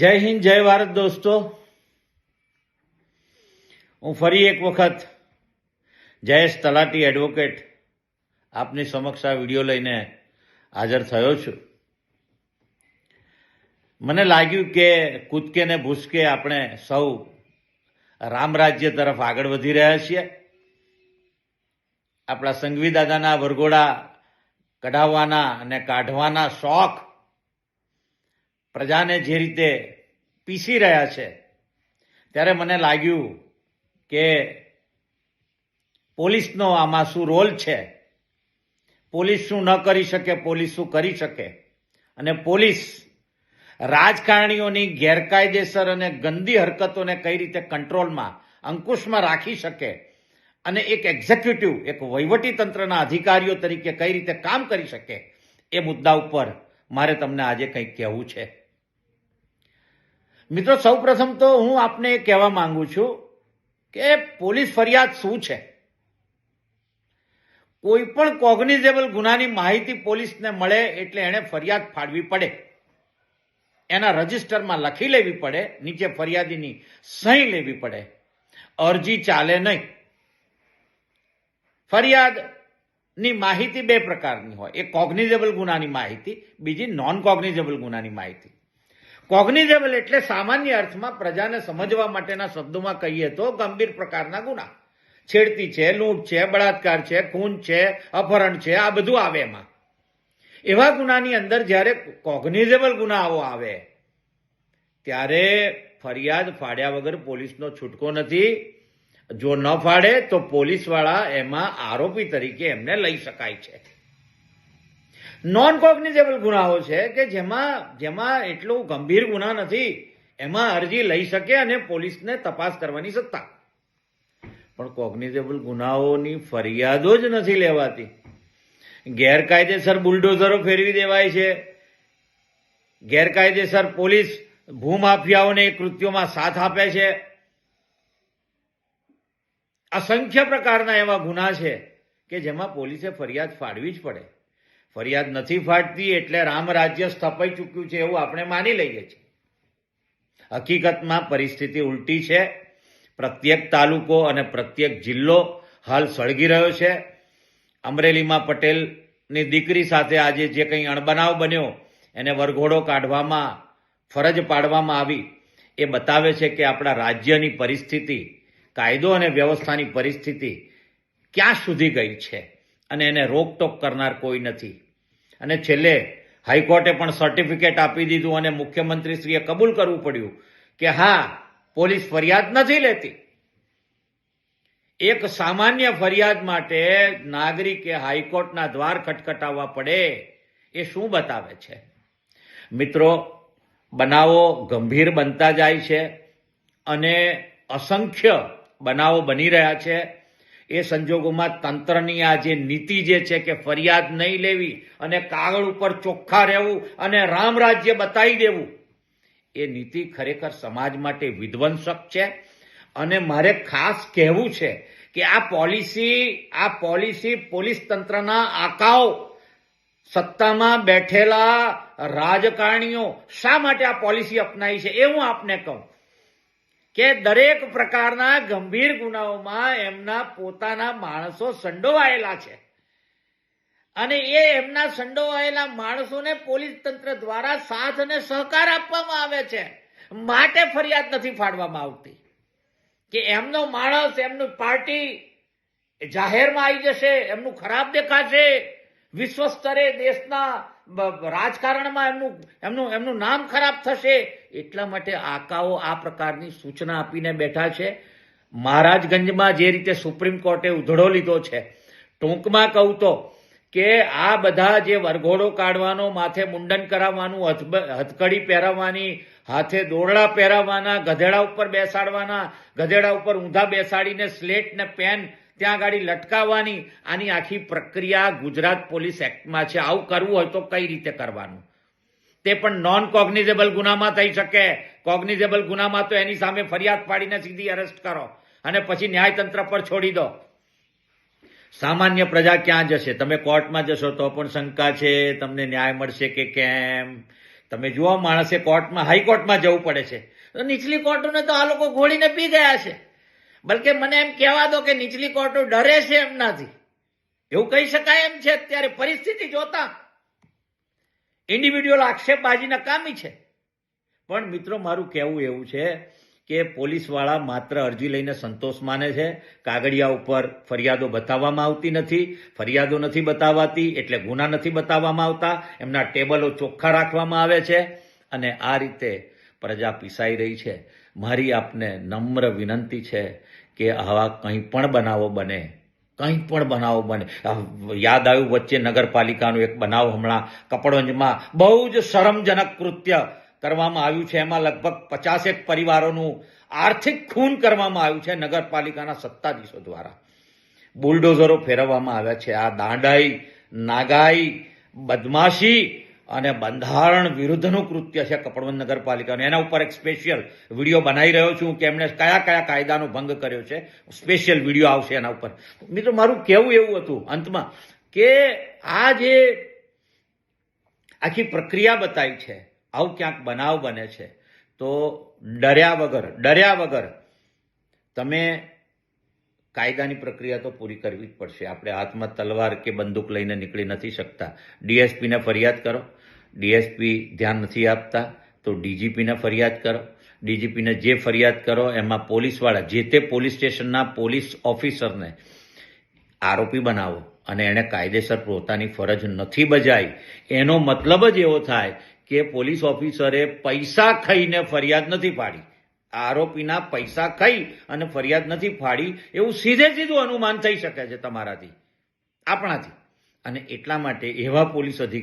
જય હિન્દ, જય ભારત દોસ્તો. હું ફરી એક વખત જયેશ તલાટી એડવોકેટ આપની સમક્ષ આ વીડિયો લઈને હાજર થયો છું. મને લાગ્યું કે કૂદકે ને ભૂસકે આપણે સૌ રામ રાજ્ય તરફ આગળ વધી રહ્યા છીએ. આપણા સંઘવી દાદાના વરઘોડા કઢાવવાના અને કાઢવાના શોખ પ્રજાને જે રીતે પીસી રહ્યા છે, ત્યારે મને લાગ્યું કે પોલીસનો આમાં શું રોલ છે? પોલીસ શું ન કરી શકે, પોલીસ શું કરી શકે? અને પોલીસ રાજકારણીઓની ગેરકાયદેસર અને ગંદી હરકતોને કઈ રીતે કંટ્રોલમાં, અંકુશમાં રાખી શકે? અને એક એક્ઝિક્યુટિવ, એક વહીવટી તંત્રના અધિકારીઓ તરીકે કઈ રીતે કામ કરી શકે? એ મુદ્દા ઉપર મારે તમને આજે કંઈક કહેવું છે. મિત્રો, સૌપ્રથમ તો હું આપને કહેવા માંગુ છું કે પોલીસ ફરિયાદ શું છે? કોઈ પણ કોગ્નિઝેબલ ગુનાની માહિતી પોલીસને મળે એટલે એણે ફરિયાદ ફાડવી પડે. એના રજિસ્ટરમાં લખી લેવી પડે, નીચે ફરિયાદીની સહી લેવી પડે. અરજી ચાલે નહીં. ફરિયાદની માહિતી બે પ્રકારની હોય. એક કોગ્નિઝેબલ ગુનાની માહિતી, બીજી નોન કોગ્નિઝેબલ ગુનાની માહિતી. કોગ્નિઝેબલ એટલે સામાન્ય અર્થમાં પ્રજાને સમજવા માટેના શબ્દોમાં કહીએ તો ગંભીર પ્રકારના ગુના. છેડતી છે, લૂંટ છે, બળાત્કાર છે, ખૂન છે, અપહરણ છે, આ બધું આવે એમાં. એવા ગુનાની અંદર જ્યારે કોગ્નિઝેબલ ગુનાઓ આવે, ત્યારે ફરિયાદ ફાડ્યા વગર પોલીસનો છૂટકો નથી. જો ન ફાડે તો પોલીસવાળા એમાં આરોપી તરીકે એમને લઈ શકાય છે. નોન કોગ્નિઝેબલ ગુનાઓ છે કે જેમાં જેમાં એટલું ગંભીર ગુના નથી, એમાં અરજી લઈ શકે અને પોલીસને તપાસ કરવાની સત્તા. પણ કોગ્નિઝેબલ ગુનાઓની ફરિયાદો જ નથી લેવાતી. ગેરકાયદેસર બુલડોઝરો ફેરવી દેવાય છે. ગેરકાયદેસર પોલીસ ભૂમાફિયાઓને કૃત્યોમાં સાથ આપે છે. અસંખ્ય પ્રકારના એવા ગુના છે કે જેમાં પોલીસે ફરિયાદ ફાડવી જ પડે. ફરિયાદ નથી ફાટતી એટલે રામ રાજ્ય સ્થપાઈ ચૂક્યું છે એવું આપણે માની લઈએ છીએ. હકીકતમાં પરિસ્થિતિ ઉલટી છે. પ્રત્યેક તાલુકો અને પ્રત્યેક જિલ્લો હાલ સળગી રહ્યો છે. અમરેલીમાં પટેલની દીકરી સાથે આજે જે કંઈ અણબનાવ બન્યો, એને વરઘોડો કાઢવામાં, ફરજ પાડવામાં આવી, એ બતાવે છે કે આપણા રાજ્યની પરિસ્થિતિ, કાયદો અને વ્યવસ્થાની પરિસ્થિતિ ક્યાં સુધી ગઈ છે? અને એને રોકટોક કરનાર કોઈ નથી. અને છેલ્લે હાઈકોર્ટે પણ સર્ટિફિકેટ આપી દીધું અને મુખ્યમંત્રીશ્રીએ કબૂલ કરવું પડ્યું કે હા, પોલીસ ફરિયાદ નથી લેતી. એક સામાન્ય ફરિયાદ માટે નાગરિકે હાઈકોર્ટના દ્વાર ખટખટાવવા પડે એ શું બતાવે છે? મિત્રો, બનાવો ગંભીર બનતા જાય છે અને અસંખ્ય બનાવો બની રહ્યા છે. એ સંજોગોમાં તંત્રની આ જે નીતિ જે છે કે ફરિયાદ નહીં લેવી અને કાગળ ઉપર ચોખ્ખા રહેવું અને રામ રાજ્ય બતાવી દેવું, એ નીતિ ખરેખર સમાજ માટે વિધ્વંસક છે. અને મારે ખાસ કહેવું છે કે આ પોલિસી આ પોલિસી પોલીસ તંત્રના આકાઓ, સત્તામાં બેઠેલા રાજકારણીઓ શા માટે આ પોલિસી અપનાવી છે એ હું આપને કહું. કે દરેક પ્રકારના ગંભીર ગુનાઓમાં એમના પોતાના માણસો સંડોવાયેલા છે. અને એ એમના સંડોવાયેલા માણસોને પોલીસ તંત્ર દ્વારા સાથ અને સહકાર આપવામાં આવે છે. માટે ફરિયાદ નથી ફાડવામાં આવતી. કે એમનો માણસ, એમનું પાર્ટી જાહેરમાં આવી જશે, એમનું ખરાબ દેખાશે વિશ્વ સ્તરે દેશના રાજકારણમાં એમનું એમનું એમનું નામ ખરાબ થશે. એટલા માટે આકાઓ આ પ્રકારની સૂચના આપીને બેઠા છે. મહારાજગંજમાં જે રીતે સુપ્રીમ કોર્ટે ઉધડો લીધો છે, ટૂંકમાં કહું તો કે આ બધા જે વરઘોડો કાઢવાનો, માથે મુંડન કરાવવાનું હથકડી પહેરાવવાની હાથે દોરડા પહેરાવવાના ગધેડા ઉપર બેસાડવાના, ગધેડા ઉપર ઊંધા બેસાડીને સ્લેટ ને પેન ત્યાં ગાડી લટકાવવાની, આની આખી પ્રક્રિયા ગુજરાત પોલીસ એક્ટમાં છે. આવું કરવું હોય તો કઈ રીતે કરવાનું? તે પણ નોન કોગ્નિઝેબલ ગુનામાં થઈ શકે. કોગ્નિઝેબલ ગુનામાં તો એની સામે ફરિયાદ પાડીને સીધી અરેસ્ટ કરો અને પછી ન્યાયતંત્ર પર છોડી દો. સામાન્ય પ્રજા ક્યાં જશે? તમે કોર્ટમાં જશો તો પણ શંકા છે, તમને ન્યાય મળશે કે કેમ? તમે જુઓ, માણસે કોર્ટમાં, હાઈકોર્ટમાં જવું પડે છે. નીચલી કોર્ટોને તો આ લોકો ઘોડીને પી ગયા છે. બલકે મને એમ કહેવા દો કે નીચલી કોર્ટો ડરે છે એમનાથી એવું કહી શકાય એમ છે, અત્યારે પરિસ્થિતિ જોતા ઇન્ડિવિડ્યુઅલ આક્ષેપબાજી નકામી છે. પણ મિત્રો, મારું કહેવું એવું છે કે પોલીસવાળા માત્ર અરજી લઈને સંતોષ માને છે. કાગળિયા ઉપર ફરિયાદો બતાવવામાં આવતી નથી, ફરિયાદો નથી બતાવાતી, એટલે ગુના નથી બતાવવામાં આવતા. એમના ટેબલો ચોખ્ખા રાખવામાં આવે છે અને આ રીતે પ્રજા પીસાઈ રહી છે. મારી આપને નમ્ર વિનંતી છે કે આવા કંઈ પણ બનાવો બને, કંઈ પણ બનાવો બને. યાદ આવ્યું વચ્ચે નગરપાલિકાનું એક બનાવ હમણાં કપડવંજમાં બહુ જ શરમજનક કૃત્ય કરવામાં આવ્યું છે. એમાં લગભગ પચાસેક પરિવારોનું આર્થિક ખૂન કરવામાં આવ્યું છે નગરપાલિકાના સત્તાધીશો દ્વારા. બુલડોઝરો ફેરવવામાં આવ્યા છે. આ દાંડાઈ, નાગાઈ, બદમાશી અને બંધારણ વિરુદ્ધનું કૃત્ય છે કપડવંજ નગરપાલિકાનું. એના ઉપર એક સ્પેશિયલ વીડિયો બનાવી રહ્યો છું. કે એમણે કયા કયા કાયદાનો ભંગ કર્યો છે. સ્પેશિયલ વીડિયો આવશે એના ઉપર. મિત્રો, મારું કહેવું એવું હતું અંતમાં કે આ જે આખી પ્રક્રિયા બતાવી છે, આવું ક્યાંક બનાવ બને છે, તો ડર્યા વગર ડર્યા વગર તમે કાયદાની પ્રક્રિયા તો પૂરી કરવી જ પડશે. આપણે હાથમાં તલવાર કે બંદૂક લઈને નીકળી નથી શકતા. ડીએસપીને ફરિયાદ કરો. ડીએસપી ધ્યાન નથી આપતા, તો ડીજીપીને ફરિયાદ કરો. ડીજીપીને જે ફરિયાદ કરો, એમાં પોલીસવાળા, જે તે પોલીસ સ્ટેશનના પોલીસ ઓફિસરને આરોપી બનાવો અને એણે કાયદેસર પોતાની ફરજ નથી બજાવી. એનો મતલબ જ એવો થાય કે પોલીસ ઓફિસરે પૈસા ખાઈને ફરિયાદ નથી પાડી. આરોપીના પૈસા ખાઈ અને ફરિયાદ નથી ફાડી એવું સીધે સીધું અનુમાન થઈ શકે છે તમારાથી, આપણાથી. અને એટલા માટે એવા પોલીસ અધિકારી